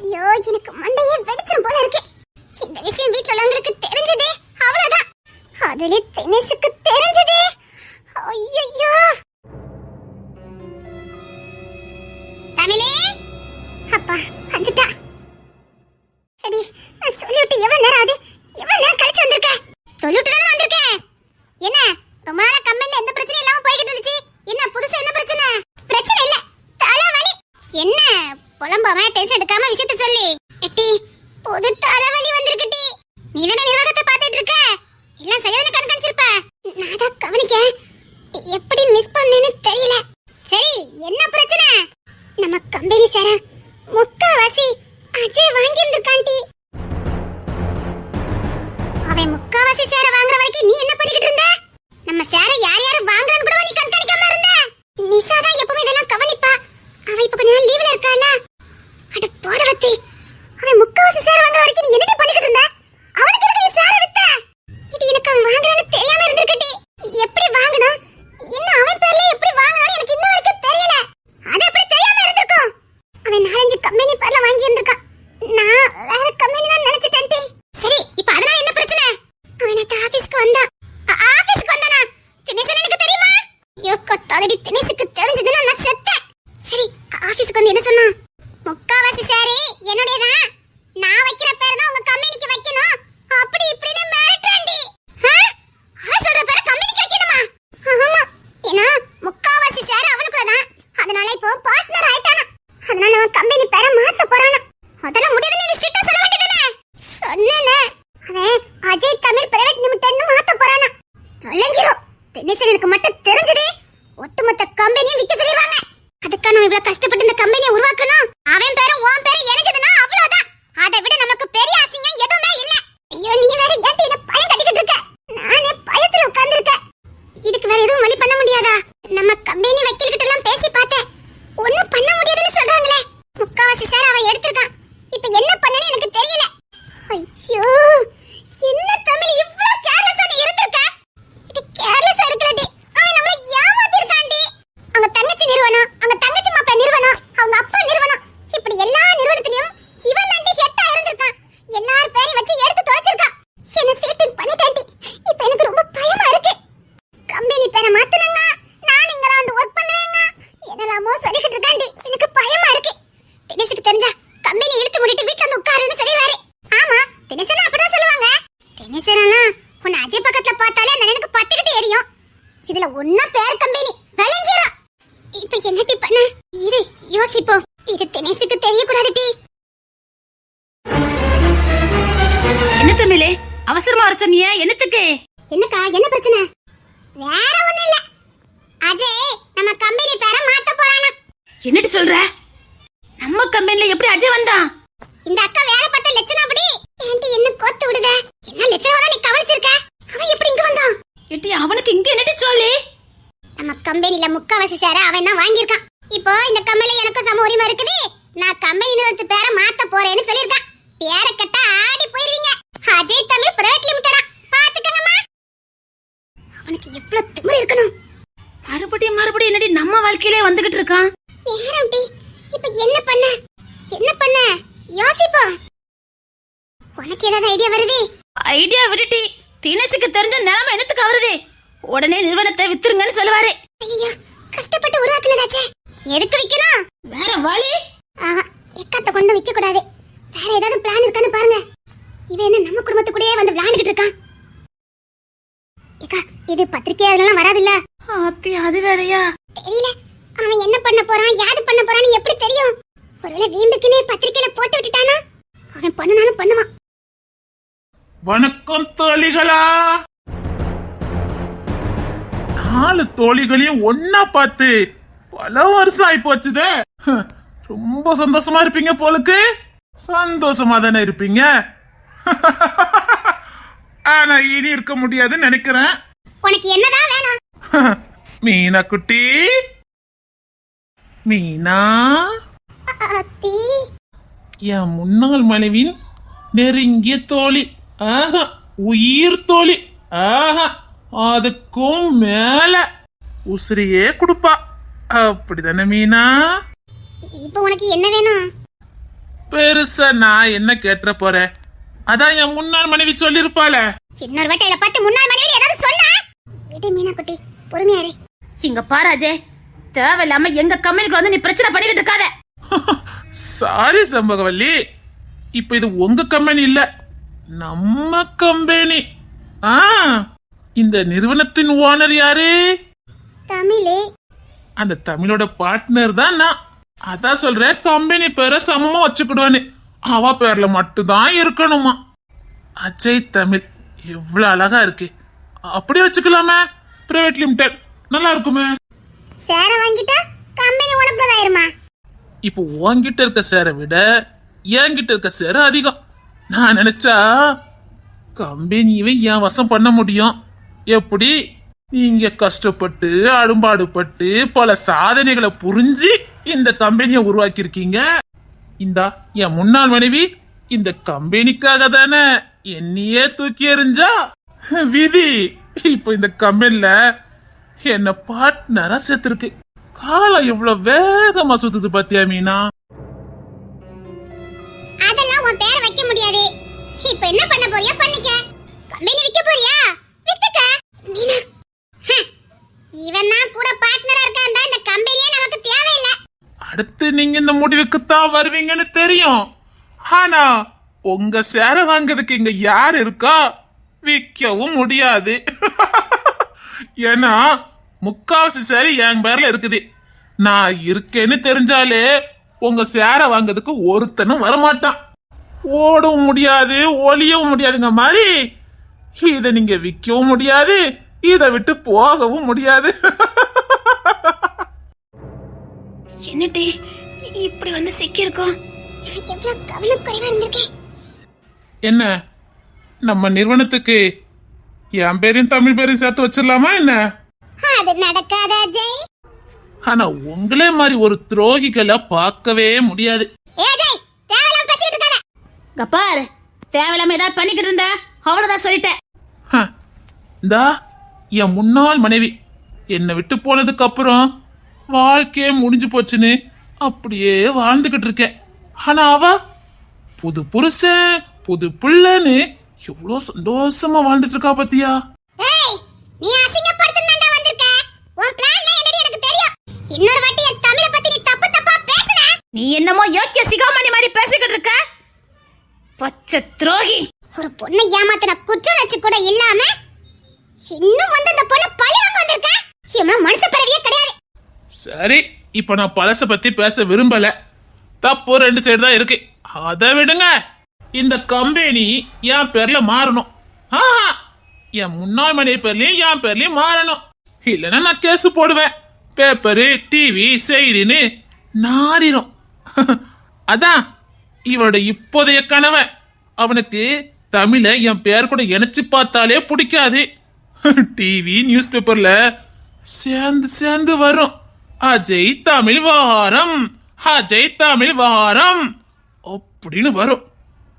ஐயோ எனக்கு மண்டையே வெடிச்சிரும் போல இருக்கு. இந்த விஷயம் வீட்டுல உள்ளவங்களுக்கு தெரிஞ்சதே அவ்வளவுதான். அதுல தினேசுக்கு தெரிஞ்சதே. ஐயோ தமிழே. அப்பா வந்துட்டா. சரி நான் சொல்லிவிட்டு எவ்வளவு நேரம் ஆகுது? எவ்வளவு நேரம் கழிச்சு வந்திருக்கேன் சொல்லிவிட்டு வந்திருக்கேன். என்ன ரொம்ப நாள் அவன் முக்காவாசி சேர வாங்குற வரைக்கும் நீ என்ன பண்ணிக்கிட்டு இருந்த? அவன் கம்பெனி பேரை மாத்த போறானா? அதெல்லாம் வாழ்க்கையிலே வந்துகிட்டு இருக்கான். நேரம்டி இப்ப என்ன பண்ண? என்ன பண்ண? யோசிப்பா. உனக்கு ஏதாவது ஐடியா வருது? ஐடியா விடுட்டி தினேஷுக்கு தெரிஞ்ச நிலைமை என்னத்துக்கு அவருது உடனே நிறுவனத்தை வித்துருங்கன்னு சொல்லுவாரு. ஐயா கஷ்டப்பட்டு உருவாக்குனதாச்சே. எதுக்கு வைக்கணும்? வேற வழி? ஆஹா எக்கத்தை கொண்டு விக்க கூடாது வேற ஏதாவது பிளான் இருக்கான்னு பாருங்க. இவன் என்ன நம்ம குடும்பத்துக்குள்ளேயே வந்து விளையாண்டுகிட்டு இருக்கான். அக்கா இது பத்திரிக்கை அதெல்லாம் வராதுல்ல? ஆத்தி அது வேறயா? தெரியல. அவன் என்ன பண்ண போறான் யாரு பண்ண போறான்னு எப்படி தெரியும்? ஒருவேளை வீம்புக்குன்னு பத்திரிக்கையில போட்டு விட்டுட்டானா? அவன் பண்ணனாலும் பண்ணுவான். வணக்கம் தோழிகளா. நாலு தோழிகளையும் ஒன்னா பார்த்து பல வருஷம் ஆயி போச்சுதே ரொம்ப சந்தோஷமா இருப்பீங்க போலுக்கு. சந்தோஷமா தானே இருப்பீங்க. நான் இனி இருக்க முடியாதுன்னு நினைக்கிறேன். உனக்கு என்னதான் வேணும்? மீனா குட்டி மீனா? அத்தி. என் முன்னாள் மனைவியின் நெருங்கிய தோழி. ஆஹா உயிர் தோழி. ஆஹா அதுக்கும் மேல உசிரியே கொடுப்பா. அப்படிதானே மீனா? இப்போ உனக்கு என்ன வேணும்? பெருசா நான் என்ன கேட்ட போறேன்? அதான் என் முன்னாள் மனைவி சொல்லிருப்பாள இன்னொரு வட்டையில பார்த்து முன்னாள் மனைவி ஏதாவது சொன்னா? விடு மீனா குட்டி பொறுமையா இரு. இங்க பாராஜே தேவையில்லாம எங்க கம்பெனிக்கு வந்து நீ பிரச்சனை பண்ணிக்கிட்டு இருக்காத. சாரி சம்பகவல்லி இப்ப இது உங்க கம்பெனி இல்ல நம்ம கம்பெனி. ஆ இந்த நிறுவனத்தின் ஓனர் யாரு? தமிழே. அந்த தமிழோட பார்ட்னர் தான் நான். அதான் சொல்றேன் கம்பெனி பேரை சமமா வச்சுக்கிடுவானு அவ பேர்ல மட்டும்தான் இருக்கணுமா? அஜய் தமிழ் எவ்வளவு அழகா இருக்கு. அப்படியே வச்சுக்கலாமே. பிரைவேட் லிமிடெட் நல்லா இருக்குமே. சேர வாங்கிட்டா கம்பெனி உனக்குள்ளதாயிருமா இப்போ உன்கிட்ட இருக்க சேரை விட என்கிட்ட இருக்க சேரை அதிகம். நான் நினைச்சா கம்பெனியவே என் வசம் பண்ண முடியும். எப்படி? நீங்க கஷ்டப்பட்டு அரும்பாடுபட்டு பல சாதனைகளை புரிஞ்சு இந்த கம்பெனியை உருவாக்கியிருக்கீங்க. இந்தா என் முன்னாள் மனைவி இந்த கம்பெனிக்காக தானே என்னையே தூக்கி எறிஞ்சா? விதி இப்போ இந்த கம்பெனில என்ன பார்ட்னரா சேர்த்திருக்கு. காலம் எவ்வளவு வேகமா சுத்துது பாத்தியா மீனா? அதெல்லாம் உன் பேரை வைக்க முடியாது. இப்போ என்ன பண்ண போறியா பண்ணிக்க. கம்பெனி விக்க போறியா வித்துக்க மீனா ஹ, இவன் தான் கூட பார்ட்னரா இருக்கான் தான் இந்த கம்பெனியே நமக்கு தேவையில்லை அடுத்து நீங்க இந்த முடிவுக்கு தான் வருவீங்கன்னு தெரியும். ஆனா உங்க சேர வாங்குறதுக்கு இங்க யார் இருக்கா? விற்கவும் முடியாது. ஏன்னா முக்காவாசி சேரி என் பேர்ல இருக்குது. நான் இருக்கேன்னு தெரிஞ்சாலே உங்க சேரை வாங்குறதுக்கு ஒருத்தனும் வரமாட்டான். ஓடவும் முடியாது ஒளியவும் முடியாதுங்க மாதிரி. இதை நீங்க விற்கவும் முடியாது இதை விட்டு போகவும் முடியாது. என்னடி? இப்படி வந்து சிக்கி இருக்கோம் நான் எவ்வளவு கவனக்குறைவா இருந்திருக்கேன். என்ன? நம்ம நிறுவனத்துக்கு என் பேரையும் தமிழ் பேரையும் சேர்த்து வச்சிடலாமா என்ன? அது நடக்காத அஜய்? ஆனா உங்களே மாதிரி ஒரு துரோகிகளை பார்க்கவே முடியாது. ஏ அஜய் தேவையில்லாம பேசிட்டு இருக்காத. கப்பார் தேவையில்லாம ஏதாவது பண்ணிக்கிட்டு இருந்த அவ்வளவுதான் சொல்லிட்டேன். ஹ, இந்தா என் முன்னாள் மனைவி. என்னை விட்டு போனதுக்கு அப்புறம் வாழ்க்கையே முடிஞ்சு போச்சுன்னு அப்படியே வாழ்ந்துகிட்டு இருக்கேன் ஆனா அவ புது புருஷன் புது பிள்ளைன்னு எவ்வளோ சந்தோஷமா வாழ்ந்துட்டு இருக்கா பாத்தியா? ஏய் நீ அசிங்கப்படுத்தணும்டா வந்திருக்க. உன் பிளான்ல என்னடி எனக்கு தெரியும். இன்னொரு வாட்டி என் தமிழ பத்தி நீ தப்பு தப்பா பேசுன. நீ என்னமோ யோக்கிய சிகாமணி மாதிரி பேசிக்கிட்டு இருக்க? பச்சை துரோகி. ஒரு பொண்ணை ஏமாத்தின குற்றச்சாட்டு கூட இல்லாம இன்னும் வந்து அந்த பொண்ணை பழி வாங்க வந்திருக்க? இவன் மனுஷ பிறவியே கிடையாது. சரி இப்போ நான் பழச பத்தி பேச விரும்பல. தப்பு ரெண்டு சைடு தான் இருக்கு. அதை விடுங்க. இந்த கம்பெனி என் பேர்ல மாறணும். ஆஹா, என் முன்னாள் மனைவி பேர்லயும் என் பேர்லயும் மாறணும். இல்லைன்னா நான் கேஸ் போடுவேன். பேப்பரு டிவி செய்தின்னு நாரிடும் அதான் இவனோட இப்போதைய கணவன் அவனுக்கு தமிழ என் பேர் கூட இணைச்சு பார்த்தாலே பிடிக்காது. டிவி நியூஸ் பேப்பர்ல சேர்ந்து சேர்ந்து வரும். அஜய் தமிழ் விவகாரம் அஜய் தமிழ் விவகாரம் அப்படின்னு வரும்.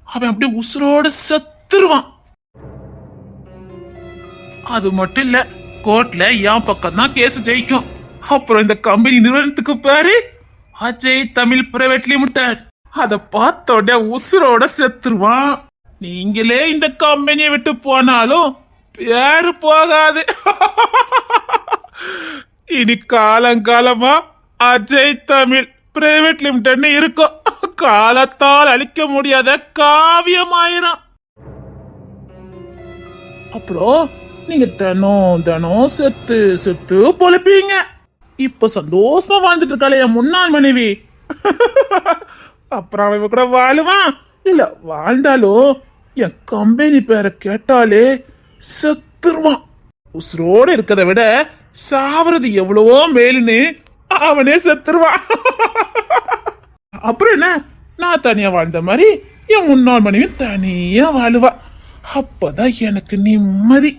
அவன் அப்படியே உசுரோட செத்துருவான். அது மட்டும் இல்ல கோர்ட்ல என் பக்கம் தான் கேஸ் ஜெயிக்கும். அப்புறம் இந்த கம்பெனி நிறுவனத்துக்கு பேரு அஜய் தமிழ் பிரைவேட் லிமிடெட் அத பார்த்த உடனே உசுரோட செத்துருவான். நீங்களே இந்த கம்பெனியை விட்டு போனாலும் பேரு போகாது. இனி காலங்காலமா அஜய் தமிழ் பிரைவேட் லிமிடெட்னு இருக்கும் காலத்தால் அழிக்க முடியாத காவியமாயிரும். அப்புறம் நீங்க தினம் தினம் செத்து செத்து பொழுப்பீங்க. இப்ப சந்தோஷமா வாழ்ந்துட்டு இருக்காளே என் முன்னாள் மனைவி. அப்புறம் அவன் கூட வாழுவான் இல்ல வாழ்ந்தாலும் என் கம்பெனி பேரை கேட்டாலே செத்துருவான் உசுரோடு இருக்கிறத விட சாவறது எவ்வளவோ மேலுன்னு அவனே செத்துருவான். அப்புறம் என்ன? நான் தனியா வாழ்ந்த மாதிரி என் முன்னாள் மனைவி தனியா வாழுவா. அப்பதான் எனக்கு நிம்மதி.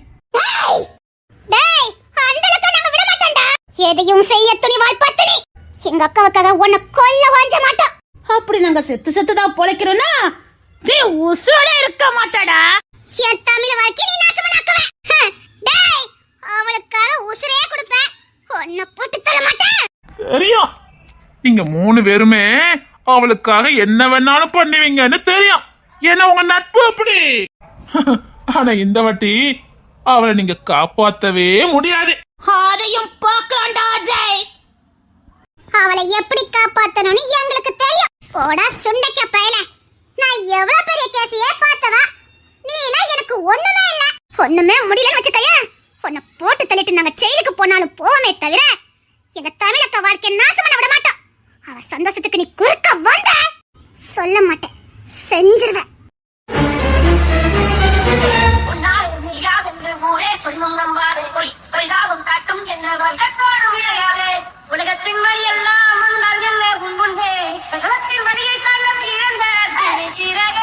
எதையும் செய்ய துணிவாள் பத்தினி. எங்க அக்காவுக்காக உன்னை கொல்ல வாஞ்ச மாட்டோம். அப்படி நாங்க செத்து செத்து தான் பொழைக்கிறோம்னா நீ உசுரோட இருக்க மாட்டாடா. என் தமிழ வாழ்க்கை நீ நாசமாக்குவ. டேய் உன்னை போட்டு தர மாட்டேன். தெரியும். நீங்க மூணு பேருமே அவளுக்காக என்ன வேணாலும் பண்ணுவீங்கன்னு தெரியும். ஏன்னா உங்க நட்பு அப்படி. ஆனா இந்த வாட்டி அவளை நீங்க காப்பாத்தவே முடியாது. அதையும் பார்க்கலாம்டா அஜய். அவளை எப்படி காப்பாத்தணும்னு எங்களுக்கு தெரியும். போடா சுண்டைக்க பயல. நான் எவ்வளவு பெரிய கேசியே பார்த்தவா? நீ எல்லாம் எனக்கு ஒண்ணுமே இல்ல. ஒண்ணுமே முடியலன்னு வச்சுக்கயா உன்னை போட்டு தள்ளிட்டு நாங்க ஜெயிலுக்கு போனாலும் போவோமே தவிர எங்க தமிழக்க வாழ்க்கைய நாசம் பண்ண விட மாட்டோம் அவ சந்தோஷத்துக்கு நீ குறுக்க வந்த. சொல்ல மாட்டேன். செஞ்சிருவேன் உலகத்தின் வழி எல்லாம் வந்தால் என்ன உண்புண்டே. பிரசவத்தின் வழியை தாண்ட இழந்த. சிறக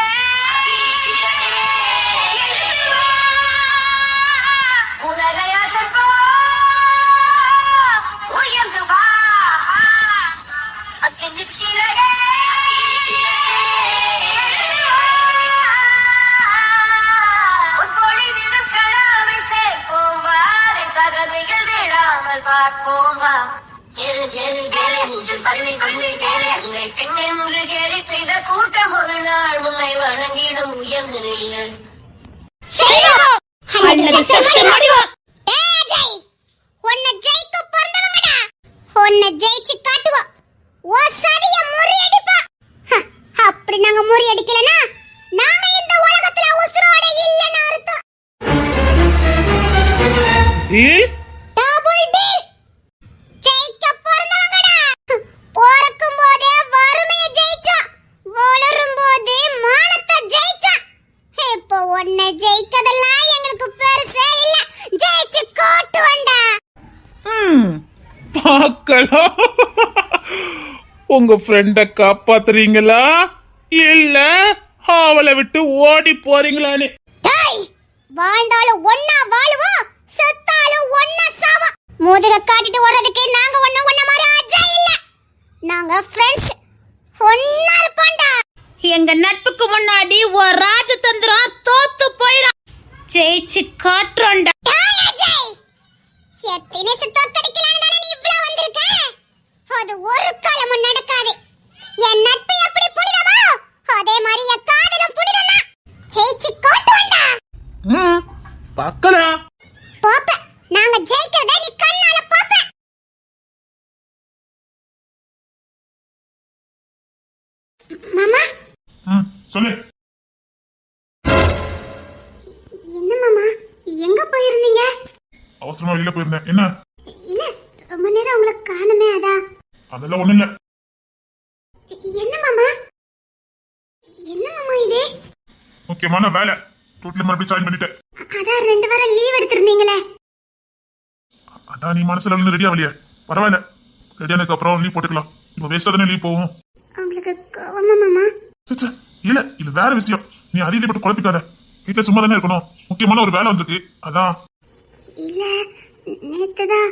எரு நெஞ்சில் பள்ளி பள்ளி ஏறு அன்னை பெண் என்று கேலி செய்த கூட்டம் ஒரு நாள் உன்னை வணங்கிடும் உயர்ந்து நில்லு. உன்னை. உன்னை ஜெயிச்சு காட்டுவோம். அப்படி நாங்க முறியடிக்கலைன்னா, நாங்க இந்த உலகத்துல உசுரோட இல்லைன்னு அர்த்தம். டேய், Double deal. ஜெயிக்க பிறந்தவங்கடா. பிறக்கும் போதே வறுமையை ஜெயிச்சோம். வளரும் போதே மானத்தை ஜெயிச்சோம். இப்போ உன்னை ஜெயிக்கதெல்லாம் எங்களுக்கு பெருசே இல்ல ஜெயிச்சு காட்டுவண்டா ம், பார்க்கலாம் உங்க ஃப்ரெண்ட காப்பாத்துறீங்களா? இல்ல அவளை விட்டு ஓடி போறீங்களான்னு. டேய் வாழ்ந்தாலும் ஒன்னா வாழுவோம் செத்தாலும் ஒன்னா சாவோம் முதுக காட்டிட்டு ஓடுறதுக்கு நாங்க ஒண்ணு ஒண்ண மாதிரி அஜய் இல்ல. நாங்க ஃப்ரெண்ட்ஸ் ஒன்னா இருப்போம்டா. எங்க நட்புக்கு முன்னாடி ஒரு ராஜதந்திரம் தோத்து போயிடும் ஜெயிச்சு காட்டுறோம்டா. எத்தனை தோக்கடிக்கலாம் தானே நீ இவ்ளோ வந்திருக்க? அது ஒரு காலமும் நடக்காது. என் நட்பு எப்படி புனிதமோ அதே மாதிரி என் காதலும் புனிதம் ஜெயிச்சு காட்டுவண்டா ம், பார்க்கலாம் பாப்ப நாங்க ஜெயிக்கிறத நீ கண்ணால பாப்ப மாமா? சொல்லு. என்ன மாமா? எங்க போயிருந்தீங்க? அவசரமா வெளியில போயிருந்தேன். என்ன இல்ல ரொம்ப நேரம் உங்களை காணுமே அதான் அதெல்லாம் ஒண்ணு இல்ல. என்ன மாமா? என்ன மாமா இது? முக்கியமான வேலை. டூட்ல மறுபடியும் ஜாயின் பண்ணிட்டேன். அதான் ரெண்டு வாரம் லீவ் எடுத்திருந்தீங்களே. அதான் நீ மனசுல இருந்து ரெடி ஆகலையே. பரவாயில்ல. ரெடி ஆனதுக்கு அப்புறம் லீவ் போட்டுக்கலாம். இப்ப வேஸ்டா தானே லீவ் போகும். உங்களுக்கு கோவமா மாமா? இல்ல இது வேற விஷயம். நீ அதிக போட்டு குழப்பிக்காத. வீட்டுல சும்மா தானே இருக்கணும். முக்கியமான ஒரு வேலை வந்திருக்கு. அதான். இல்ல நேத்துதான்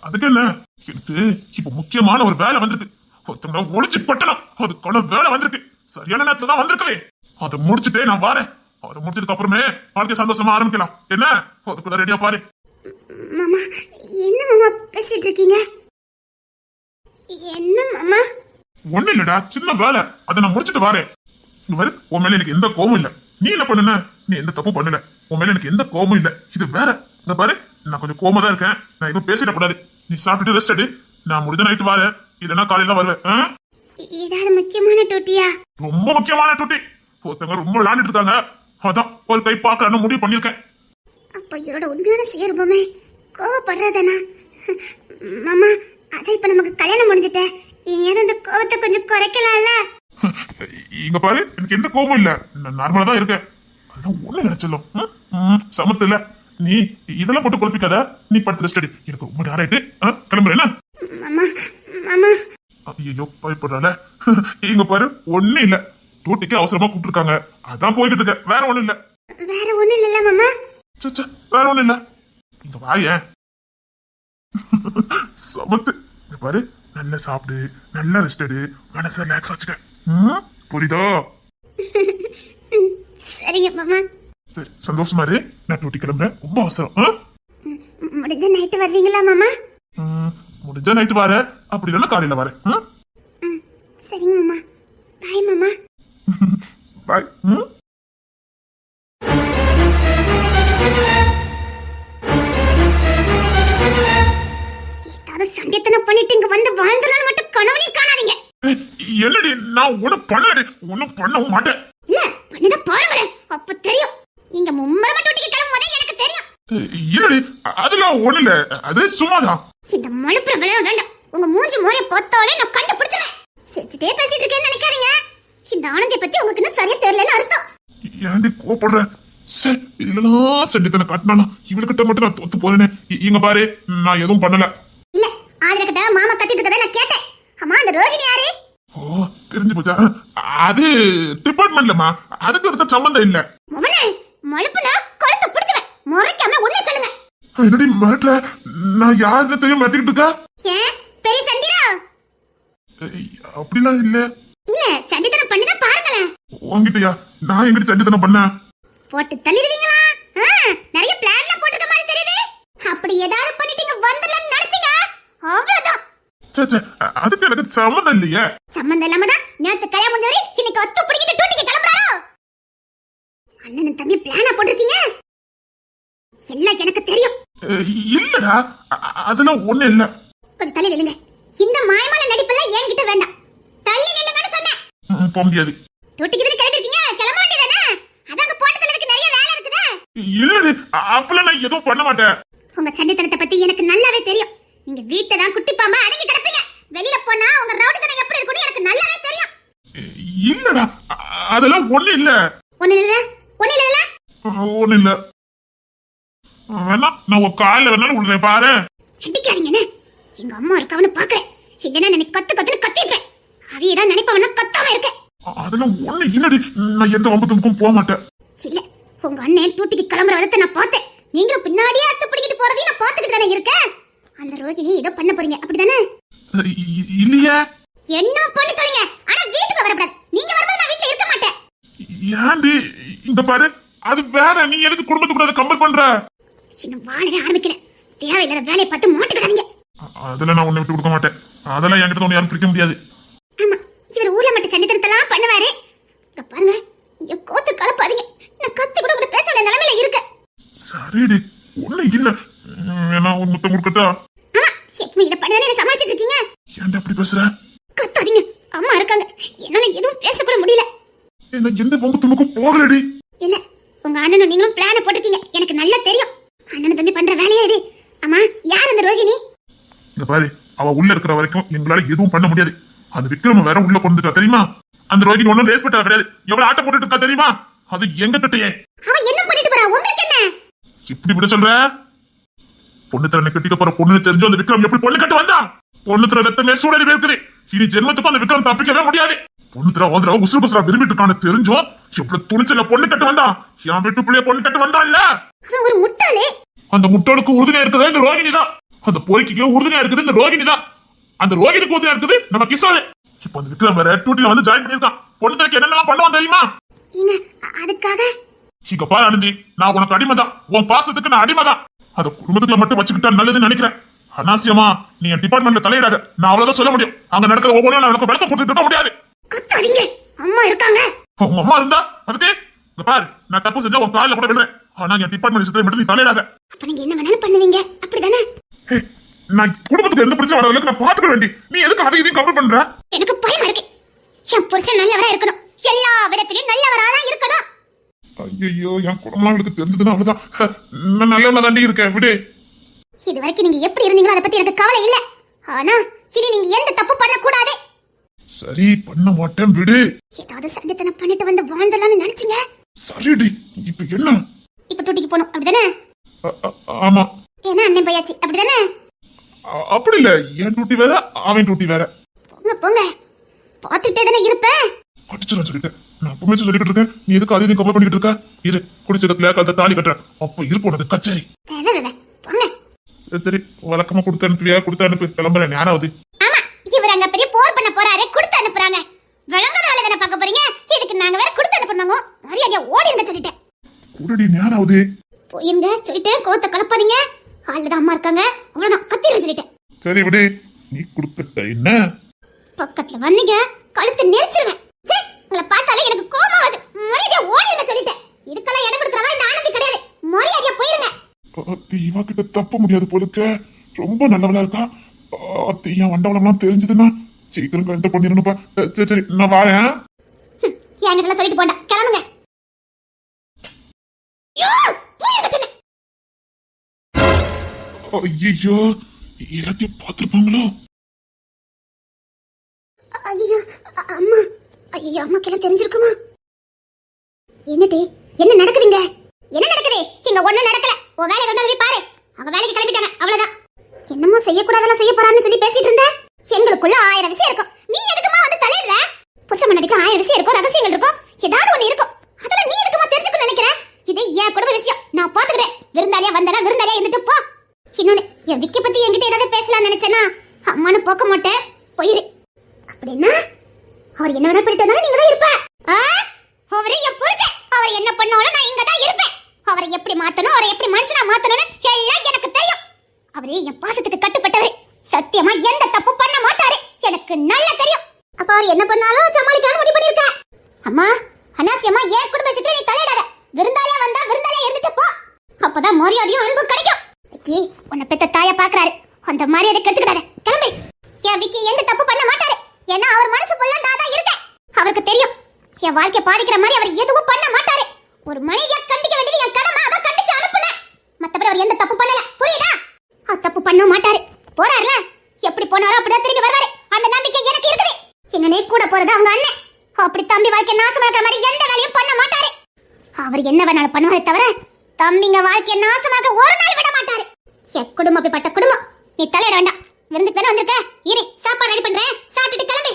அதுக்கு என்ன எனக்கு இப்ப முக்கியமான ஒரு வேலை வந்திருக்கு. ஒருத்தவங்க ஒளிச்சு பட்டணும் அதுக்கான வேலை வந்திருக்கு. சரியான நேரத்துல தான் வந்திருக்கவே. அதை முடிச்சுட்டே நான் வரேன். அதை முடிச்சதுக்கு அப்புறமே வாழ்க்கை சந்தோஷமா ஆரம்பிக்கலாம். என்ன? அதுக்குள்ள ரெடியா பாரு. மாமா என்ன மாமா பேசிட்டு இருக்கீங்க? என்ன மாமா? ஒண்ணு இல்லடா சின்ன வேலை. அதை நான் முடிச்சிட்டு வரேன். பாரு உன் மேல எனக்கு எந்த கோபம் இல்ல. நீ என்ன பண்ணுன? நீ எந்த தப்பும் பண்ணல. உன் மேல எனக்கு எந்த கோபமும் இல்ல. இது வேற. இந்த பாரு. நான் கொஞ்சம் கோபமா தான் இருக்கேன். நான் எதுவும் பேசிடக் கூடாது. நீ சாப்பிட்டுட்டு ரெஸ்ட் எடு. நான் முடிஞ்ச நைட்டு வரேன். இல்லைன்னா காலையில தான் வருவேன்? ஏதாவது முக்கியமான டூட்டியா? ரொம்ப முக்கியமான டூட்டி. ஒருத்தவங்க ரொம்ப விளையாண்டுட்டு இருக்காங்க. அதான் ஒரு கை பார்க்கலான்னு முடிவு பண்ணிருக்கேன் அப்ப இவரோட உண்மையான சுயரூபமே. கோவப்படுறதானா மாமா அதான் இப்ப நமக்கு கல்யாணம் முடிஞ்சிட்ட. இனியாவது அந்த கோவத்தை கொஞ்சம் குறைக்கலாம்ல. இங்க பாரு எனக்கு எந்த கோபமும் இல்ல. நான் நார்மலா தான் இருக்கேன். அதெல்லாம் ஒண்ணு நினைச்சலும் சமத்து இல்ல நீ இதெல்லாம் போட்டு குழப்பிக்காத. நீ படுத்து ரெஸ்ட் எடு. எனக்கு ரொம்ப நேரம் ஆயிட்டு கிளம்புறேன் ஐயோ பயப்படுறால இங்க பாரு ஒண்ணு இல்ல. டூட்டிக்கு அவசரமா கூப்பிட்டுருக்காங்க. அதான் போய்கிட்டு இருக்க. வேற ஒண்ணும் இல்ல. வேற ஒண்ணும் இல்லல்ல மாமா. ச்சே, ச்சே, வேற ஒண்ணும் இல்ல. இங்க வாயேன் சமத்து. இங்க பாரு நல்லா சாப்பிடு. நல்லா ரெஸ்ட் எடு. மனசை ரிலாக்ஸ் ஆச்சுக்க. ம், புரியுதோ? சரிங்க மாமா. சரி சந்தோஷமா இரு. நான் டூட்டி கிளம்புறேன். ரொம்ப அவசரம்? முடிஞ்ச நைட்டு வருவீங்களா மாமா? முடிஞ்சா நைட்டு வர. அப்படி இல்லைன்னா காலையில வரேன் ம்? சரிங்க மாமா. பாய் ம்? ஏதாவது சண்டைத்தனம் பண்ணிட்டு இங்க வந்து வாழ்ந்துலான்னு மட்டும் கனவுலையும் காணாதீங்க. என்னடி நான் ஒன்னும் பண்ணலடி. ஒன்னும் பண்ணவும் மாட்டேன். இல்ல பண்ணிதான் பாருங்களேன் அப்ப இல்லடி அதெல்லாம் ஒண்ணு இல்ல அது சும்மாதான். இந்த மழுப்புற விளையாட வேண்டாம். உங்க மூஞ்சி மோரைய பார்த்தாலே நான் கண்டுபிடிச்சிருவேன். சிரிச்சுட்டே பேசிட்டு இருக்கேன்னு நினைக்காதீங்க. இந்த ஆனந்திய பத்தி உங்களுக்கு இன்னும் சரியா தெரியலன்னு அர்த்தம். ஏன்டி கோபப்படுற சே இல்லனா சண்டித்தனை காட்டினானா? இவளுக்கிட்ட மட்டும் நான் தோத்து போறேனே. இங்க பாரு நான் எதுவும் பண்ணல. இல்ல ஆதிர கிட்ட மாமா கத்திட்டு இருக்கதை நான் கேட்டேன். அம்மா அந்த ரோகிணி யாரு? ஓ தெரிஞ்சு போச்சா? அது டிபார்ட்மெண்ட்லமா அதுக்கு இருக்க சம்பந்தம் இல்ல. மழுப்புனா கழுத்தை பிடிச்சுவேன். முறைக்காம உண்மை சொல்லுங்க. என்னடி மிரட்டல நான் யாருன்னு தெரியும் மிரட்டிக்கிட்டு இருக்கா? ஏன்? பெரிய சண்டிரா அப்படிலாம் இல்ல. இல்ல சண்டித்தனம் பண்ணிதான் பாருங்களேன். உன்கிட்டயா? நான் எங்கிட்ட சண்டித்தனம் பண்ணேன்? போட்டு தள்ளிடுவீங்களா? நிறைய பிளான்லாம் போட்டுக்க மாதிரி தெரியுது. அப்படி ஏதாவது பண்ணிட்டு இங்க வந்துடலாம்னு நினைச்சீங்க? அவ்வளவுதான். சே சே அதுக்கு எனக்கு சம்மந்தம் இல்லையே. சம்பந்தம் இல்லாம தான் நேத்து கல்யாணம் முடிஞ்சவரை இன்னைக்கு ஒத்து பிடிக்கிட்டு டூட்டிக்கு கிளம்புறாரோ? அண்ணனும் தம்பி பிளானா போட்டிருக்கீங்க? எல்லாம் எனக்கு தெரியும். இல்லடா. அதெல்லாம் ஒண்ணு இல்ல. கொஞ்சம் தள்ளி நில்லுங்க. இந்த மாயமான நடிப்பெல்லாம் என்கிட்ட வேண்டாம். தள்ளி நில்லுங்கன்னு சொன்னேன். போக முடியாது. டூட்டிக்கு தானே கிளம்பிருக்கீங்க கிளம்ப வேண்டியதானே? அதாங்க போட்டு தள்ளதுக்கு நிறைய வேலை இருக்குதே? இல்லடி அ- அப்பெல்லாம் நான் எதுவும் பண்ண மாட்டேன். உங்க சண்டைத்தனத்தை பத்தி எனக்கு நல்லாவே தெரியும். நீங்க வீட்டை தான் குட்டி பாம்பா அடங்கி கிடப்பீங்க. வெளியில போனா உங்க ரவுடித்தனம் எப்படி இருக்கும்னு எனக்கு நல்லாவே தெரியும். இல்லடா. அதெல்லாம் ஒண்ணு இல்ல. ஒண்ணு இல்ல ஒண்ணு இல்ல ஒண்ணு இல்ல. வேணா நான் உன் காலில் வேணாலும் விடுறேன் பாரு. அடிக்காதீங்கன்னு எங்க அம்மா இருக்காவன்னு பாக்குறேன் இல்லைன்னா எனக்கு கத்து கத்துன்னு கத்திருப்பேன் அவியதான் நினைப்பவனா கத்தாம இருக்கேன் அதெல்லாம் ஒண்ணு இல்லடி. நான் எந்த வம்பத்துக்கும் போக மாட்டேன். இல்ல உங்க அண்ணன் டூட்டிக்கு கிளம்புற விதத்தை நான் பார்த்தேன். நீங்களும் பின்னாடியே அத்து பிடிக்கிட்டு போறதையும் நான் பார்த்துக்கிட்டு தானே இருக்கேன். அந்த ரோகிணி ஏதோ பண்ண போறீங்க அப்படிதானே? இல்லையே. என்ன பண்ணி தொலைங்க? ஆனா வீட்டுக்கு வரக்கூடாது நீங்க வரும்போது நான் வீட்டுல இருக்க மாட்டேன். ஏன்டி இந்த பாரு அது வேற. நீ எதுக்கு குடும்பத்துக்கு கம்பல் பண்ற? இன்னும் வாழவே ஆரம்பிக்கல தேவையில்லாத வேலையை பார்த்து மாட்டுக்கிடாதீங்க. அதெல்லாம் நான் உன்னை விட்டு கொடுக்க மாட்டேன். அதெல்லாம் என்கிட்ட ஒன்று யாரும் பிடிக்க முடியாது. ஆமா இவர் ஊர்ல மட்டும் சண்டித்தனத்தெல்லாம் பண்ணுவாரு. இங்க பாருங்க இங்க கோத்து கலப்பாதீங்க. நான் கத்தி கூட உங்க பேச வேண்டிய நிலைமையில இருக்கேன் சரிடி ஒண்ணு இல்ல. வேணா ஒரு முத்தம் கொடுக்கட்டா? எப்பவுமே இதை பண்ணதானே என்ன சமாளிச்சிட்டு இருக்கீங்க? ஏன்டா அப்படி பேசுற? கத்தாதீங்க அம்மா இருக்காங்க. என்னால எதுவும் பேசக்கூட முடியல. எனக்கு எந்த வம்பு துணுக்கும் போகலடி. இல்ல உங்க அண்ணனும் நீங்களும் பிளான போட்டிருக்கீங்க. எனக்கு நல்லா தெரியும். அண்ணன் தம்பி பண்ற வேலையா இது? அம்மா யார் அந்த ரோகிணி? இங்க பாரு அவ உள்ள இருக்கிற வரைக்கும் எங்களால எதுவும் பண்ண முடியாது. அந்த விக்ரம வேற உள்ள கொண்டுட்டா தெரியுமா? அந்த ரோகிணி ஒண்ணும் ரேஸ் பெட்டா கிடையாது. எவ்வளவு ஆட்டம் போட்டுட்டு இருக்கா தெரியுமா? அது எங்க கிட்டயே அவன் என்ன பண்ணிட்டு போறா? உங்களுக்கு என்ன? இப்படி விட சொல்ற? பொண்ணு திறனை கட்டிக்க போற பொண்ணு தெரிஞ்சு அந்த விக்ரம் எப்படி பொண்ணு கட்ட வந்தான் பொண்ணு திற ரத்தமே சூழலி இருக்குது இனி ஜென்மத்துக்கும் அந்த விக்ரம் தப்பிக்கவே முடியாது. பொண்ணு திற ஓதுற உசுறு பசுரா விரும்பிட்டு இருக்கான்னு தெரிஞ்சும் எவ்வளவு துணிச்சல பொண்ணு கட்ட வந்தான் என் வீட்டு பிள்ளைய பொண்ணு கட்ட வந்தான் இல்ல? ஒரு முட்டாளே. அந்த முட்டாளுக்கு உறுதுணையா இருக்குது இந்த ரோகிணி தான். அந்த பொறுக்கிக்கு உறுதுணையா இருக்குது இந்த ரோகிணி தான். அந்த ரோகிணிக்கு உறுதுணையா இருக்குது நம்ம கிஷோர். இப்போ அந்த விக்ரம் வேற டூட்டில வந்து ஜாயின் பண்ணிருக்கான் பொண்ணு திறக்க என்னென்னலாம் பண்ணுவான் தெரியுமா? அதுக்காக? இங்க பாரு ஆனந்தி நான் உனக்கு அடிமைதான். உன் பாசத்துக்கு நான் அடிமைதான். அத குடும்பத்துக்குள்ள மட்டும் வச்சுக்கிட்டா நல்லதுன்னு நினைக்கிறேன். அனாவசியமா நீ என் டிபார்ட்மெண்ட்ல தலையிடாத. நான் அவ்வளவுதான் சொல்ல முடியும். அங்க நடக்கிற ஒவ்வொரு நான் எனக்கு விளக்கம் கொடுத்துட்டு இருக்க முடியாது. அம்மா இருக்காங்க. உங்க அம்மா இருந்தா அதுக்கு பாரு நான் தப்பு செஞ்சா உன் காலில் கூட விடுறேன் ஆனா என் டிபார்ட்மெண்ட் விஷயத்துல மட்டும் நீ தலையிடாத. அப்ப நீங்க என்ன வேணாலும் பண்ணுவீங்க? அப்படிதானே? நான் குடும்பத்துக்கு எந்த பிரச்சனை வர நான் பாத்துக்க வேண்டி. நீ எதுக்கு அதை இதையும் கம்பல் பண்ற? எனக்கு பயமா இருக்கு. என் புருஷன் நல்லவரா இருக்கணும். எல்லா விதத்திலயும் நல்லவரா தான் இருக்கணும். ஐயோ என் குடும்பம் அவளுக்கு தெரிஞ்சதுன்னா அவ்வளவுதான். நான் நல்லவனா தாண்டி இருக்கேன். விடு. இது வரைக்கும் நீங்க எப்படி இருந்தீங்களோ அதை பத்தி எனக்கு கவலை இல்ல. ஆனா இனி நீங்க எந்த தப்பு பண்ண கூடாது சரி பண்ண மாட்டேன். விடு. ஏதாவது சண்டைத்தனம் பண்ணிட்டு வந்து வாழ்ந்தலாம்னு நினைச்சீங்க? சரிடி இப்ப என்ன? இப்ப டூட்டிக்கு போகணும் அப்படிதானே? ஆமா. ஏன்னா அண்ணன் போயாச்சு அப்படிதானே? அப்படி இல்ல என் டியூட்டி வேற அவன் டியூட்டி வேற. போங்க போங்க. பார்த்துட்டே தானே இருப்பேன் அடிச்சிடும் சொல்லிட்டேன் நான் அப்பவே சொல்லிட்டு இருக்கேன். நீ எதுக்கு அதை கம்பல் பண்ணிட்டு இருக்க? இரு குடிசைக்கத்துல கழுத்த தாலி கட்டுறேன். அப்ப இருக்கும் உனக்கு கச்சேரி. சரி சரி வழக்கமா கொடுத்து அனுப்புவியா? கொடுத்து அனுப்பு. கிளம்புறேன் ஞானாவது ஆமா இவர் அங்க பெரிய போர் பண்ண போறாரு கொடுத்து அனுப்புறாங்க விளங்காத வேலை தானே பார்க்க போறீங்க? இதுக்கு நாங்க வேற கொடுத்து அனுப்பணுங்க மரியாதையா ஓடிங்க சொல்லிட்டேன். குருடி ஞானாவது போயிருங்க சொல்லிட்டேன். கோத்த கலப்பாதீங்க. தான் அம்மா இருக்காங்க. அவ்வளவுதான் கத்திரம் சொல்லிட்டேன். சரி விடு. நீ கொடுக்கட்ட என்ன? பக்கத்துல வந்தீங்க. கழுத்தை நெரிச்சிருவேன். சரி உங்களை பார்த்தாலே எனக்கு கோபம் வருது. மரியாதையா ஓடிடுங்க சொல்லிட்டேன். இதுக்கெல்லாம் இடம் கொடுக்குறவா இந்த ஆனந்தி கிடையாது. மரியாதையா போயிருங்க. அத்தி இவ கிட்ட தப்ப முடியாது போலுக்க ரொம்ப நல்லவளா இருக்கா? அத்தி என் வண்டவளம்லாம் தெரிஞ்சதுன்னா சீக்கிரம் கழுத்த பண்ணிடணும்ப்பா சரி சரி நான் வரேன். என்கிட்ட சொல்லிட்டு போண்டா. கிளம்புங்க. ஐயோ, எல்லாத்தையும் பார்த்திருப்பாங்களோ? ஐயோ அம்மா. ஐயோ அம்மாக்கெல்லாம் தெரிஞ்சிருக்குமா? என்னடி என்ன நடக்குதுங்க? என்ன நடக்குது? இங்க ஒண்ணும் நடக்கல. உன் வேலையை கொண்டு போய் பாரு. அவங்க வேலைக்கு கிளம்பிட்டாங்க. அவ்வளவுதான். என்னமோ செய்யக்கூடாதெல்லாம் செய்ய போறான்னு சொல்லி பேசிட்டு இருந்த? எங்களுக்குள்ள ஆயிரம் விஷயம் இருக்கும். நீ எதுக்குமா வந்து தலையிடுற? புருஷ மன்னடிக்கு ஆயிரம் விஷயம் இருக்கும் ரகசியங்கள் இருக்கும். ஏதாவது ஒண்ணு இருக்கும். அதுல நீ எதுக்குமா தெரிஞ்சுக்கணும்னு நினைக்கிறேன் இது என் குடும்ப விஷயம். நான் பாத்துக்கிறேன். விருந்தாளியா வந்தனா விருந்தாளியா இருந்துட்டு போ. இன்னொன்னு என் விக்கி பத்தி என்கிட்ட ஏதாவது பேசலாம்னு நினைச்சேனா அம்மானு போக்க மாட்டேன். போயிரு. அப்படின்னா அவர் என்ன வேணா பண்ணிட்டு வந்தாலும் நீங்க தான் இருப்ப ஆ? அவரு என் புருஷன் அவர் என்ன பண்ணாலும் நான் இங்க தான் இருப்பேன் அவரை எப்படி மாத்தணும் அவரை எப்படி மனுஷனா மாத்தணும்னு எல்லாம் எனக்கு தெரியும் அவரே என் பாசத்துக்கு கட்டுப்பட்டவர் சத்தியமா எந்த தப்பு பண்ண மாட்டாரு எனக்கு நல்லா தெரியும் அப்ப அவர் என்ன பண்ணாலும் சமாளிக்கணும் முடிவு பண்ணிருக்க அம்மா அனாசியமா என் குடும்ப விஷயத்துல நீ தலையிடாத விருந்தாளியா வந்தா விருந்தாளியா இருந்துட்டு போ அப்பதான் மரியாதையும் அன்பு கிடைக்கும் விக்கி உன்னை பெத்த தாயா பாக்குறாரு அந்த மரியாதை கெடுத்துக்கிடாத கிளம்பு என் விக்கி எந்த தப்பு பண்ண மாட்டாரு ஏன்னா அவர் மனசு ஃபுல்லா நான் தான் இருக்கேன் அவருக்கு தெரியும் என் வாழ்க்கை பாதிக்கிற மாதிரி அவர் எதுவும் பண்ண மாட்டாரு ஒரு மனைவியா கண்டிக்க வேண்டியது என் கடமை அதை கண்டிச்சு அனுப்புனேன் மத்தபடி அவர் எந்த தப்பு பண்ணல புரியுதா பண்ண மாட்டாரு. போறாருல? எப்படி போனாரோ அப்படிதான் திரும்பி வருவாரு. அந்த நம்பிக்கை எனக்கு இருக்குது. என்னனே கூட போறது அவங்க அண்ணன். அப்படி தம்பி வாழ்க்கை நாசமாக்குற மாதிரி எந்த வேலையும் பண்ண மாட்டாரு. அவர் என்ன வேணாலும் பண்ணுவாரே தவிர தம்பிங்க வாழ்க்கையை நாசமாக ஒரு நாள் விட மாட்டாரு. என் குடும்பம் அப்படிப்பட்ட குடும்பம். நீ தலையிட வேண்டாம். விருந்துக்கு தானே வந்திருக்க இரு சாப்பாடு ரெடி பண்றேன் சாப்பிட்டுட்டு கிளம்பு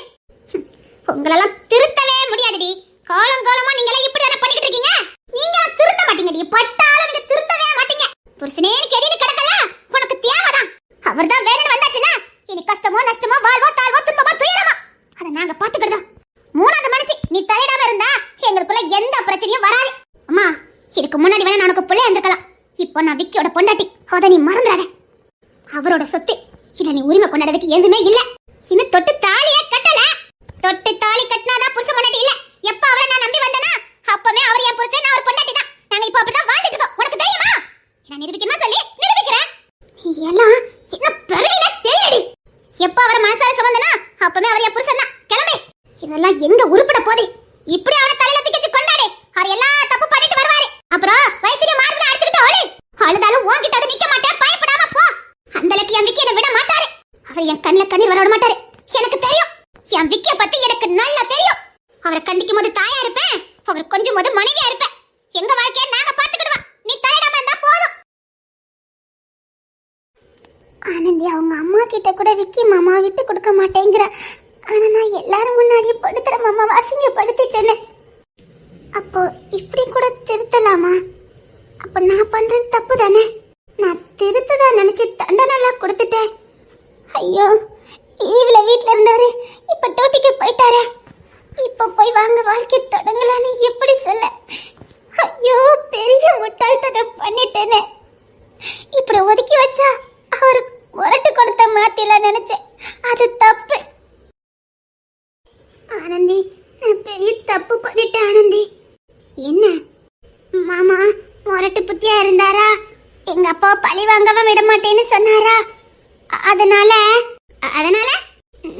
ஹம், உங்களெல்லாம் திருத்தவே முடியாதுடி காலம் காலமா நீங்க எல்லாம் இப்படி தானே பண்ணிக்கிட்டு இருக்கீங்க நீங்க எல்லாம் திருத்த மாட்டீங்கடி பட்டாலும் நீங்க திருத்தவே மாட்டீங்க புருஷனே கெடின்னு கிடக்கல உனக்கு தேவைதான் அவர்தான் வேணும்னு வந்தாச்சுல இனி கஷ்டமோ நஷ்டமோ வாழ்வோ தாழ்வோ துன்பமோ துயரமோ அதை நாங்க பாத்துக்கிடுதோம் மூணாவது மனசு நீ தலையிடாம இருந்தா எங்களுக்குள்ள எந்த பிரச்சனையும் வராது அம்மா இதுக்கு முன்னாடி வேணா நான் உனக்கு பிள்ளை இருந்திருக்கலாம் இப்போ நான் விக்கியோட பொண்டாட்டி அதை நீ மறந்துடாத அவரோட சொத்து இத நீ உரிமை கொண்டாடுறதுக்கு எதுவுமே இல்ல இன்னும் தொட்டு தாலியே கட்டல தொட்டு தாலி கட்டினாதான் புருஷ பொண்டாட்டி இல்ல எப்ப அவரை நான் நம்பி வந்தனா அப்பவே அவர் என் புருஷன் நான் அவர் பொண்டாட்டி தான் நாங்க இப்போ அப்படிதான் வாழ்ந்துட்டு இருக்கோம் உனக்கு தெரியுமா நான் நிரூபிக்கணுமா சொல்லி நிரூபிக்கிறேன் எல்லாம் என்ன பெருவில தெரியடி எப்ப அவரை மனசார சுமந்தனா அப்பவே அவர் என் புருஷன் தான் கிளம்பு இதெல்லாம் எங்க உருப்பட போகுது இப்படி அவனை தலையில தூக்கி வச்சு கொண்டாடு அவர் எல்லாம் தப்பு பண்ணிட்டு வருவாரு அப்புறம் வயிற்றுல மார்பில அடிச்சுக்கிட்டு ஓடு அழுதாலும் உன்கிட்ட வந்து நிக்க மாட்டேன் பயப்படாம போ அந்த அளவுக்கு என் விக்கி என்னை விட மாட்டாரு அவர் என் கண்ணுல கண்ணீர் வர விட மாட்டாரு எனக்கு தெரியும் என் விக்கிய பத்தி எனக்கு நல்லா தெரியும் அவரை கண்டிக்கும் போது தாயா இருப்பேன் அவர் கொஞ்சம் போது மனைவியா இருப்பேன் எங்க வாழ்க்கைய நாங்க பாத்துக்கிடுவோம் நீ தலையிடாம இருந்தா போதும் ஆனந்தி அவங்க அம்மா கிட்ட கூட விக்கி மாமா விட்டு கொடுக்க மாட்டேங்கிற ஆனா நான் எல்லாரும் முன்னாடி படுத்துற மாமா வாசிங்க படுத்திட்டேன்னு அப்போ இப்படி கூட திருத்தலாமா அப்ப நான் பண்றது தப்பு தானே நான் திருத்ததா நினைச்சு தண்டனெல்லாம் கொடுத்துட்டேன் ஐயோ லீவ்ல வீட்ல இருந்தவரு இப்ப டூட்டிக்கு போயிட்டாரே இப்ப போய் வாங்க வாழ்க்கை தொடங்கலான்னு எப்படி சொல்ல? ஐயோ பெரிய முட்டாள்தனம் பண்ணிட்டேனே. இப்படி ஒதுக்கி வச்சா அவரு முரட்டு கொடுத்த மாத்தில நினைச்சேன். அது தப்பு. ஆனந்தி நான் பெரிய தப்பு பண்ணிட்டேன் ஆனந்தி. என்ன? மாமா முரட்டு புத்தியா இருந்தாரா? எங்க அப்பா பழி வாங்கவும் விட மாட்டேன்னு சொன்னாரா? அதனால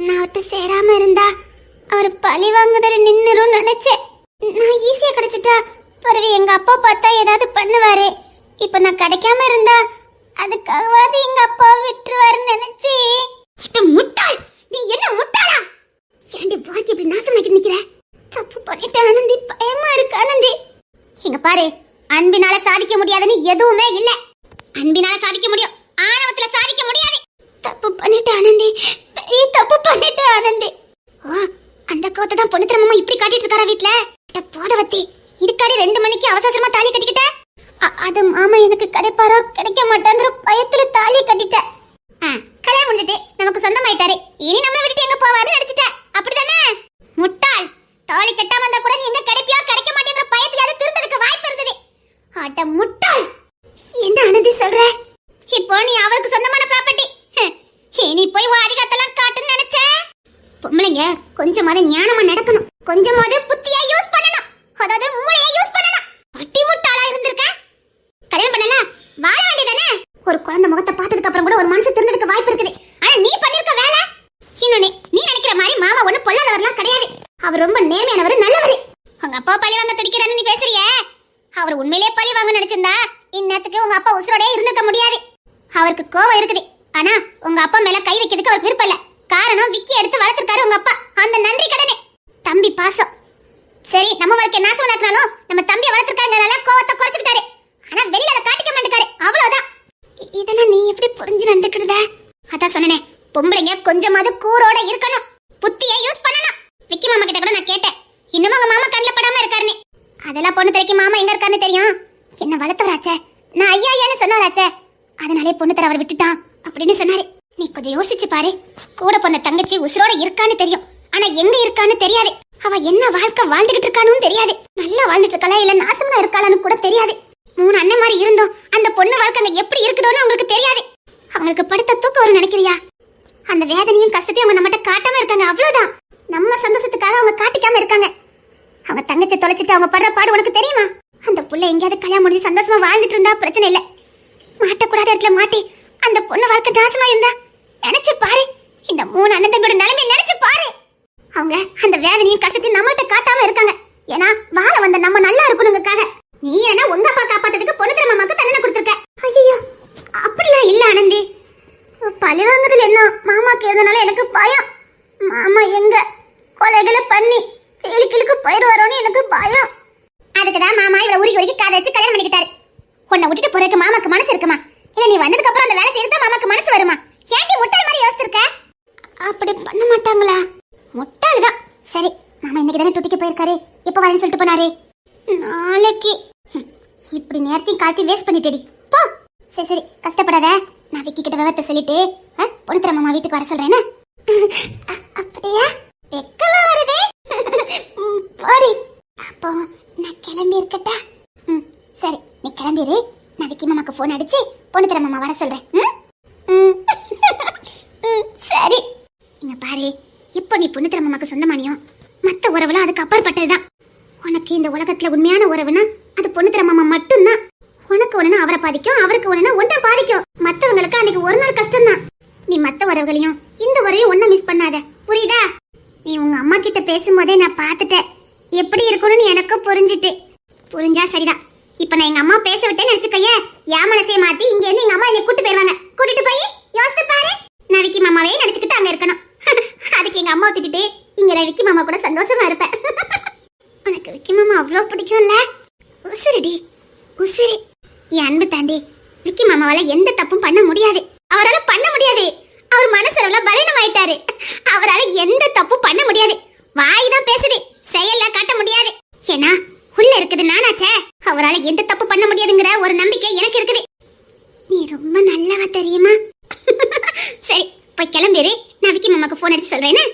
நான் அவர்கிட்ட சேராம இருந்தா அவர் பழி வாங்குதல் நின்னுரும் நினைச்சேன் நான் ஈஸியா கிடைச்சிட்டா பிறகு எங்க அப்பா பார்த்தா ஏதாவது பண்ணுவாரு இப்ப நான் கிடைக்காம இருந்தா அதுக்காகவாது எங்க அப்பா விட்டுருவாருன்னு நினைச்சு அட முட்டாள் நீ என்ன முட்டாளா ஏண்டி வாழ்க்கை இப்படி நாசமாக்கி நிக்கிற தப்பு பண்ணிட்ட ஆனந்தி பயமா இருக்கு ஆனந்தி இங்க பாரு அன்பினால சாதிக்க முடியாதுன்னு எதுவுமே இல்ல அன்பினால சாதிக்க முடியும். ஆணவத்துல சாதிக்க முடியாது. தப்பு பண்ணிட்டு ஆனந்தி பெரிய தப்பு பண்ணிட்டு ஆனந்தி ஓ அந்த கோத்தை தான் பொண்ணு திரும்பமா இப்படி காட்டிட்டு இருக்காரா வீட்ல? அட போதவத்தி இதுக்காடி ரெண்டு மணிக்கு அவசரமா தாலி கட்டிக்கிட்ட? அது மாமா எனக்கு கிடைப்பாரோ கிடைக்க மாட்டாங்கிற பயத்துல தாலி கட்டிட்டேன் ஆ, கல்யாணம் முடிஞ்சிட்டு நமக்கு சொந்தமாயிட்டாரு. இனி நம்மள விட்டுட்டு எங்க போவாருன்னு நினைச்சிட்டேன் அப்படிதானே? முட்டாள். தாலி கட்டாம இருந்தா கூட நீ எங்க கிடைப்பியோ கிடைக்க மாட்டேங்கிற பயத்துல அது திருந்ததுக்கு வாய்ப்பு இருந்தது. அட முட்டாள். என்ன அனதி சொல்ற? இப்போ நீ அவருக்கு சொந்தமான ப்ராப்பர்ட்டி இனி போய் உன் காட்டுன்னு நினைச்ச? பொம்பளைங்க கொஞ்சமாவது ஞானமா நடக்கணும். கொஞ்சமாவது புத்தியா யூஸ் பண்ணணும். அதாவது மூளைய யூஸ் பண்ணணும். பட்டி முட்டாளா இருந்திருக்க? கல்யாணம் பண்ணல? வாழ வேண்டியதானே? ஒரு குழந்தை முகத்தை பார்த்ததுக்கு அப்புறம் கூட ஒரு மனசு திருந்ததுக்கு வாய்ப்பு இருக்குது. ஆனா நீ பண்ணிருக்க வேலை? இன்னொன்னு நீ நினைக்கிற மாதிரி மாமா ஒண்ணு பொல்லாதவர்லாம் கிடையாது. அவர் ரொம்ப நேர்மையானவர் நல்லவர். அவங்க அப்பா பழி வாங்க துடிக்கிறான்னு நீ பேசுறியே? அவர் உண்மையிலேயே பழி வாங்க நினைச்சிருந்தா? இந்நேரத்துக்கு உங்க அப்பா உசுரோடே இருந்திருக்க முடியாது. அவருக்கு கோவம் இருக்குது. ஆனா உங்க அப்பா மேல கை வைக்கிறதுக்கு அவருக்கு விருப்பம் இல்ல. காரணம் விக்கி எடுத்து வளர்த்திருக்காரு உங்க அப்பா. அந்த நன்றி கடனே. தம்பி பாசம். சரி நம்ம வாழ்க்கை நாசமாக்கினாலும் நம்ம தம்பியை வளர்த்திருக்காங்கனால கோவத்தை குறைச்சுக்கிட்டாரு. ஆனா வெளியில அதை காட்டிக்க மாட்டேக்காரு அவ்வளவுதான். இதெல்லாம் நீ எப்படி புரிஞ்சு நடந்துக்கிறத அதான் சொன்னனே. பொம்பளைங்க கொஞ்சமாவது கூரோட இருக்கணும். புத்தியை யூஸ் பண்ணணும். விக்கி மாமா கிட்ட கூட நான் கேட்டேன். இன்னும் உங்க மாமா கண்ணில் படாம இருக்காருன்னு. அதெல்லாம் பொண்ணு திரைக்கு மாமா எங்க இருக்காருன்னு தெரியும்? என்ன வளர்த்தவராச்சே? நான் ஐயா ஐயான்னு சொன்னவராச்சே அதனாலே பொண்ணு தர அவர் விட்டுட்டான் அப்படின்னு சொன்னாரு. நீ கொஞ்சம் யோசிச்சு பாரு. கூட பொண்ண தங்கச்சி உசுரோட இருக்கான்னு தெரியும். ஆனா எங்க இருக்கான்னு தெரியாது. அவ என்ன வாழ்க்கை வாழ்ந்துகிட்டு இருக்கானும் தெரியாது. நல்லா வாழ்ந்துட்டு இருக்காளா இல்ல நாசமா இருக்காளான்னு கூட தெரியாது. மூணு அண்ணன் மாதிரி இருந்தோம் அந்த பொண்ணு வாழ்க்கை அங்க எப்படி இருக்குதோன்னு அவங்களுக்கு தெரியாது. அவங்களுக்கு படுத்த தூக்கம் வரும் நினைக்கிறியா? அந்த வேதனையும் கஷ்டத்தையும் அவங்க நம்மகிட்ட காட்டாம இருக்காங்க. அவ்வளவுதான். நம்ம சந்தோஷத்துக்காக அவங்க காட்டிக்காம இருக்காங்க. அவங்க தங்கச்சி தொலைச்சிட்டு அவங்க படுற பாடு உனக்கு தெரியுமா? அந்த புள்ள எங்கேயாவது கல்யாணம் முடிஞ்சு சந்தோஷமா வாழ்ந்துட்டு இருந்தா பிரச்சனை இல்லை. மாட்டக்கூடாத இடத்துல மாட்டி அந்த பொண்ணு வாழ்க்கை நாசமா இருந்தா நினைச்சு பாரு. இந்த மூணு அண்ணன் தங்களோட நிலைமை நினைச்சு பாரு. அவங்க அந்த வேதனையும் கஷ்டத்தையும் நம்மகிட்ட காட்டாம இருக்காங்க. ஏன்னா வாழ வந்த நம்ம நல்லா இருக்கணுங்கக்காக. நீ என்ன உங்க அப்பா காப்பாத்ததுக்கு பொண்ணு திறமை மக்கள் தண்டனை கொடுத்துருக்க. ஐயோ அப்படிலாம் இல்ல ஆனந்தி பழி வாங்குறதுல என்ன? மாமாக்கு இருந்தனால எனக்கு பயம். மாமா எங்க? கொலைகளை பண்ணி செயலுக்கு போயிடுவாரோன்னு எனக்கு பயம். அதுக்கு தான் மாமா இவளை உருகி உருகி காதை வச்சு கல்யாணம் பண்ணிக்கிட்டாரு. உன்னை விட்டுட்டு போறதுக்கு மாமாக்கு மனசு இருக்குமா? இல்ல நீ வந்ததுக்கு அப்புறம் அந்த வேலை செய்யறது மாமாக்கு மனசு வருமா? ஏன்டி முட்டாள் மாதிரி யோசிச்சிருக்க? அப்படி பண்ண மாட்டாங்களா? முட்டாள் தான் சரி மாமா இன்னைக்கு தானே டூட்டிக்கு போயிருக்காரு. எப்போ வரேன்னு சொல்லிட்டு போனாரு. நாளைக்கு. ஹம், இப்படி நேரத்தையும் காட்டி வேஸ்ட் பண்ணிட்டேடி. போ. சரி சரி கஷ்டப்படாத. நான் விக்கி கிட்ட விவரத்தை சொல்லிட்டு பொண்ணுத்திர மாமா வீட்டுக்கு வர சொல்றேன்னு. அப்படியா வெக்கலாம் வருதே ம், போடி அப்போ நான் கிளம்பி இருக்கட்டா ம் சரி நீ கிளம்பிடு நான் விக்கி மாமாக்கு ஃபோன் அடிச்சு பொண்ணு தர வர சொல்றேன். ம்? சரி. இங்க பாரு. இப்போ நீ பொண்ணு சொந்த மாமாக்கு சொந்தமானியும் மத்த உறவுலாம் அதுக்கு அப்பாற்பட்டதுதான் உனக்கு இந்த உலகத்துல உண்மையான உறவுனா அது பொண்ணு தர மாமா மட்டும்தான் உனக்கு ஒண்ணுனா அவரை பாதிக்கும் அவருக்கு ஒண்ணுனா ஒன்றை பாதிக்கும் மத்தவங்களுக்கு அன்னைக்கு ஒரு நாள் கஷ்டம்தான் நீ மத்த உறவுகளையும் இந்த உறவையும் ஒண்ணு மிஸ் பண்ணாத புரியுதா நீ உங்க அம்மா கிட்ட பேசும்போதே நான் பார்த்துட்டேன் எப்படி இருக்கணும்னு எனக்கும் புரிஞ்சுட்டு புரிஞ்சா சரிதான் இப்ப நான் எங்க அம்மா பேச விட்டேன்னு நினைச்சுக்கையே என் மனசைய மாத்தி இங்க இருந்து எங்க அம்மா என்னை கூட்டு போயிருவாங்க கூட்டிட்டு போய் யோசித்து பாரு நான் விக்கி மாமாவே நினைச்சுக்கிட்டு அங்க இருக்கணும் அதுக்கு எங்க அம்மா திட்டிட்டு விக்கி மாமா கூட சந்தோஷமா இருப்பேன். உனக்கு விக்கி மாமா அவ்வளோ பிடிக்கும்ல? உசுருடி உசுரு. என் அன்பு தாண்டி விக்கி மாமாவால எந்த தப்பும் பண்ண முடியாது. அவரால் பண்ண முடியாது. அவர் மனசளவுல பலீனம் ஆயிட்டாரு அவரால எந்த தப்பும் பண்ண முடியாது. வாய் தான் பேசுது செயல்ல காட்ட முடியாது. ஏன்னா உள்ள இருக்குது நானாச்சே. அவரால எந்த தப்பு பண்ண முடியாதுங்கிற ஒரு நம்பிக்கை எனக்கு இருக்குது. நீ ரொம்ப நல்லவா தெரியுமா? சரி போய் கிளம்பிடு நான் விக்கி மாமாக்கு ஃபோன் அடிச்சு சொல்றேன்னு